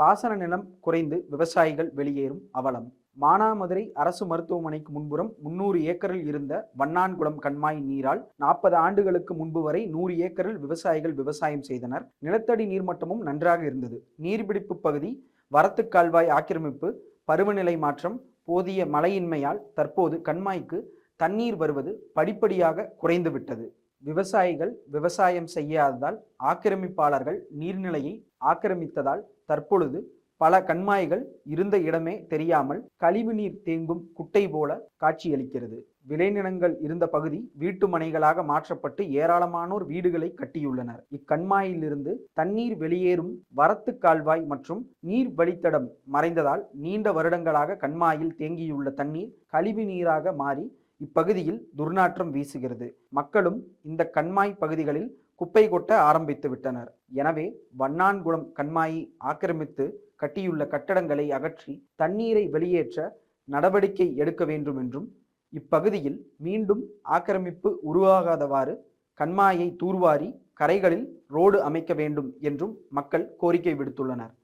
பாசன நிலம் குறைந்து விவசாயிகள் வெளியேறும் அவலம். மானாமதுரை அரசு மருத்துவமனைக்கு முன்புறம் முன்னூறு ஏக்கரில் இருந்த வண்ணான்குளம் கண்மாய் நீரால் நாற்பது ஆண்டுகளுக்கு முன்பு வரை நூறு ஏக்கரில் விவசாயிகள் விவசாயம் செய்தனர். நிலத்தடி நீர்மட்டமும் நன்றாக இருந்தது. நீர்பிடிப்பு பகுதி வரத்து கால்வாய் ஆக்கிரமிப்பு பருவநிலை மாற்றம் போதிய மழையின்மையால் தற்போது கண்மாய்க்கு தண்ணீர் வருவது படிப்படியாக குறைந்துவிட்டது. விவசாயிகள் விவசாயம் செய்யாததால் ஆக்கிரமிப்பாளர்கள் நீர்நிலையை ஆக்கிரமித்ததால் தற்பொழுது பல கண்மாய்கள் இருந்த இடமே தெரியாமல் கழிவுநீர் தேங்கும் குட்டை போல காட்சியளிக்கிறது. விளைநிலங்கள் இருந்த பகுதி வீட்டு மனைகளாக மாற்றப்பட்டு ஏராளமானோர் வீடுகளை கட்டியுள்ளனர். இக்கண்மாயிலிருந்து தண்ணீர் வெளியேறும் வரத்து கால்வாய் மற்றும் நீர் வழித்தடம் மறைந்ததால் நீண்ட வருடங்களாக கண்மாயில் தேங்கியுள்ள தண்ணீர் கழிவு நீராக மாறி இப்பகுதியில் துர்நாற்றம் வீசுகிறது. மக்களும் இந்த கண்மாய் பகுதிகளில் குப்பை கொட்ட ஆரம்பித்து விட்டனர். எனவே வண்ணான்குளம் கண்மாயை ஆக்கிரமித்து கட்டியுள்ள கட்டடங்களை அகற்றி தண்ணீரை வெளியேற்ற நடவடிக்கை எடுக்க வேண்டும் என்றும் இப்பகுதியில் மீண்டும் ஆக்கிரமிப்பு உருவாகாதவாறு கண்மாயை தூர்வாரி கரைகளில் ரோடு அமைக்க வேண்டும் என்றும் மக்கள் கோரிக்கை விடுத்துள்ளனர்.